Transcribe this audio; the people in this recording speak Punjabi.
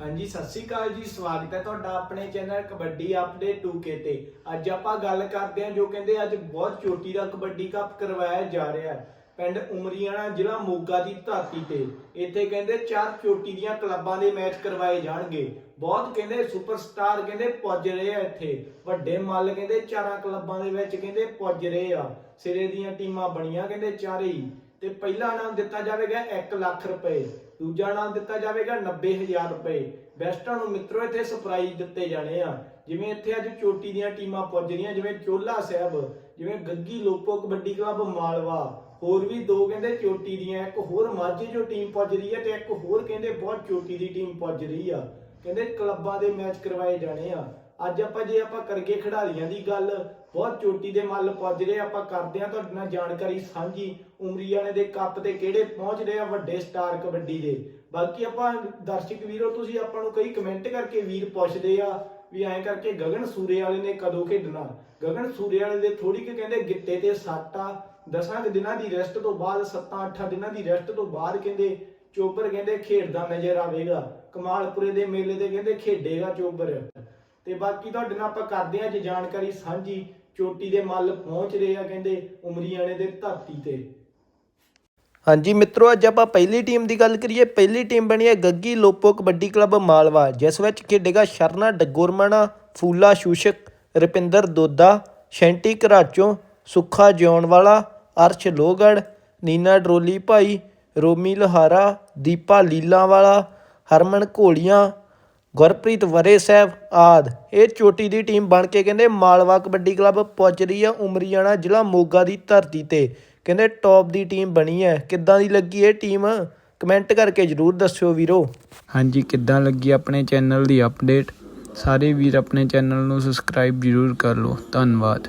ਹਾਂਜੀ, ਸਤਿ ਸ਼੍ਰੀ ਅਕਾਲ ਜੀ, ਸਵਾਗਤ ਹੈ ਤੁਹਾਡਾ ਆਪਣੇ ਚੈਨਲ ਕਬੱਡੀ ਅਪਡੇਟ 2K ਤੇ। ਅੱਜ ਆਪਾਂ ਗੱਲ ਕਰਦੇ ਹਾਂ ਜੋ ਕਹਿੰਦੇ ਅੱਜ ਬਹੁਤ ਚੋਟੀ ਦਾ ਕਬੱਡੀ ਕੱਪ ਕਰਵਾਇਆ ਜਾ ਰਿਹਾ ਹੈ। ਪਿੰਡ ਉਮਰੀਆਣਾ ਜ਼ਿਲ੍ਹਾ ਮੋਗਾ ਦੀ ਧਰਤੀ ਤੇ। ਇੱਥੇ ਕਹਿੰਦੇ ਚਾਰ ਚੋਟੀ ਦੀਆਂ ਕਲੱਬਾਂ ਦੇ ਮੈਚ ਕਰਵਾਏ ਜਾਣਗੇ। ਬਹੁਤ ਕਹਿੰਦੇ ਸੁਪਰਸਟਾਰ ਕਹਿੰਦੇ ਪੁੱਜ ਰਹੇ ਆ ਇੱਥੇ। ਵੱਡੇ ਮੱਲ ਕਹਿੰਦੇ ਚਾਰਾਂ ਕਲੱਬਾਂ ਦੇ ਵਿੱਚ ਕਹਿੰਦੇ ਪੁੱਜ ਰਹੇ ਆ। ਸਿਰੇ ਦੀਆਂ ਟੀਮਾਂ ਬਣੀਆਂ ਕਹਿੰਦੇ ਚਾਰੇ ਹੀ। ਤੇ ਪਹਿਲਾ ਨਾਮ ਦਿੱਤਾ ਜਾਵੇਗਾ 1 ਲੱਖ ਰੁਪਏ। ਦੂਜਾ ਨਾਮ ਦਿੱਤਾ ਜਾਵੇਗਾ 90000 ਰੁਪਏ। ਬੈਸਟਾਂ ਨੂੰ ਮਿੱਤਰੋ ਇੱਥੇ ਸਰਪ੍ਰਾਈਜ਼ ਦਿੱਤੇ ਜਾਣੇ ਆ। ਜਿਵੇਂ ਇੱਥੇ ਅੱਜ ਚੋਟੀ ਦੀਆਂ ਟੀਮਾਂ ਪੁੱਜ ਰਹੀਆਂ, ਜਿਵੇਂ ਚੋਲਾ ਸਾਹਿਬ, ਜਿਵੇਂ ਗੱਗੀ ਲੋਪੋ ਕਬੱਡੀ ਕਲੱਬ ਮਾਲਵਾ ਹੋਰ ਵੀ ਦੋ ਕਹਿੰਦੇ ਚੋਟੀ ਦੀਆਂ, ਇੱਕ ਹੋਰ ਮਾਝੇ ਜੋ ਟੀਮ ਪੁੱਜ ਰਹੀ ਹੈ ਤੇ ਇੱਕ ਹੋਰ ਕਹਿੰਦੇ ਬਹੁਤ ਚੋਟੀ ਦੀ ਟੀਮ ਪੁੱਜ ਰਹੀ ਆ। ਕਹਿੰਦੇ ਕਲੱਬਾਂ ਦੇ ਮੈਚ ਕਰਵਾਏ ਜਾਣੇ ਆ। ਅੱਜ ਆਪਾਂ ਜੇ ਆਪਾਂ ਕਰਗੇ ਖਿਡਾਰੀਆਂ ਦੀ ਗੱਲ, ਬਹੁਤ ਚੋਟੀ ਦੇ ਮੱਲ ਪੁੱਜ ਰਹੇ ਆਪਾਂ ਕਰਦੇ ਆ ਤੁਹਾਡੇ ਨਾਲ ਜਾਣਕਾਰੀ ਸਾਂਝੀ। ਉਮਰੀਆਣੇ ਦੇ ਕੱਪ ਤੇ ਕਿਹੜੇ ਪਹੁੰਚ ਰਹੇ ਆ ਵੱਡੇ ਸਟਾਰ ਕਬੱਡੀ ਦੇ। ਬਾਕੀ ਆਪਾਂ ਦਰਸ਼ਕ ਵੀਰੋ, ਤੁਸੀਂ ਆਪਾਂ ਨੂੰ ਕਈ ਕਮੈਂਟ ਕਰਕੇ ਵੀਰ ਪੁੱਛਦੇ ਆ। ਵੀ ਐਂ ਕਰਕੇ ਗਗਨ ਸੂਰੇ ਵਾਲੇ ਨੇ ਕਦੋਂ ਖੇਡਣਾ? ਗਗਨ ਸੂਰੇ ਵਾਲੇ ਦੇ ਥੋੜੀ ਕਿ ਕਹਿੰਦੇ ਗਿੱਟੇ ਤੇ ਸੱਟ ਆ। ਦਸਾਂ ਕੁ ਦਿਨਾਂ ਦੀ ਰੈਸਟ ਤੋਂ ਬਾਅਦ 7-8 ਦਿਨਾਂ ਦੀ ਰੈਸਟ ਤੋਂ ਬਾਅਦ ਕਹਿੰਦੇ ਚੋਬਰ ਕਹਿੰਦੇ ਖੇਡਦਾ ਨਜ਼ਰ ਆਵੇਗਾ। ਕਮਾਲਪੁਰੇ ਦੇ ਮੇਲੇ ਤੇ ਕਹਿੰਦੇ ਖੇਡੇਗਾ ਚੋਬਰ ਤੇ ਬਾਕੀ ਤੁਹਾਡੇ ਨਾਲ ਆਪਾਂ ਕਰਦੇ ਹਾਂ ਜੇ ਜਾਣਕਾਰੀ ਸਾਂਝੀ। ਚੋਟੀ ਦੇ ਮੱਲ ਪਹੁੰਚ ਰਹੇ ਆ ਕਹਿੰਦੇ ਉਮਰੀਆਣੇ ਦੇ ਧਰਤੀ ਤੇ। ਹਾਂਜੀ, ਮਿੱਤਰੋ, ਅੱਜ ਆਪਾਂ ਪਹਿਲੀ ਟੀਮ ਦੀ ਗੱਲ ਕਰੀਏ। ਪਹਿਲੀ ਟੀਮ ਬਣੀ ਹੈ ਗੱਗੀ ਲੋਪੋ ਕਬੱਡੀ ਕਲੱਬ ਮਾਲਵਾ, ਜਿਸ ਵਿੱਚ ਖੇਡੇਗਾ ਸ਼ਰਨਾ ਡਗੋਰਮਣਾ, ਫੂਲਾ ਸ਼ੂਸ਼ਕ, ਰੁਪਿੰਦਰ ਦੋਦਾ, ਸ਼ੈਂਟੀ ਘਰਾਚੋਂ, ਸੁੱਖਾ ਜਿਉਣਵਾਲਾ ਅਰਸ਼ ਲੋਹਗੜ ਨੀਨਾ ਡਰੋਲੀ ਭਾਈ, ਰੋਮੀ ਲੋਹਾਰਾ, ਦੀਪਾ ਲੀਲਾਵਾਲਾ, ਹਰਮਨ ਘੋਲੀਆਂ, ਗੁਰਪ੍ਰੀਤ ਵਰੇ ਸਾਹਿਬ ਆਦ। ਇਹ ਚੋਟੀ ਦੀ ਟੀਮ ਬਣ ਕੇ ਕਹਿੰਦੇ ਮਾਲਵਾ ਕਬੱਡੀ ਕਲੱਬ ਪਹੁੰਚ ਰਹੀ ਆ ਉਮਰੀਆਣਾ ਜ਼ਿਲ੍ਹਾ ਮੋਗਾ ਦੀ ਧਰਤੀ ਤੇ। ਕਹਿੰਦੇ ਟੌਪ ਦੀ ਟੀਮ ਬਣੀ ਹੈ। ਕਿੱਦਾਂ ਦੀ ਲੱਗੀ ਇਹ ਟੀਮ ਕਮੈਂਟ ਕਰਕੇ ਜਰੂਰ ਦੱਸਿਓ ਵੀਰੋ। ਹਾਂਜੀ, ਕਿੱਦਾਂ ਲੱਗੀ ਆਪਣੇ ਚੈਨਲ ਦੀ ਅਪਡੇਟ ਸਾਰੇ ਵੀਰ ਆਪਣੇ ਚੈਨਲ ਨੂੰ ਸਬਸਕ੍ਰਾਈਬ ਜ਼ਰੂਰ ਕਰ ਲਓ। ਧੰਨਵਾਦ।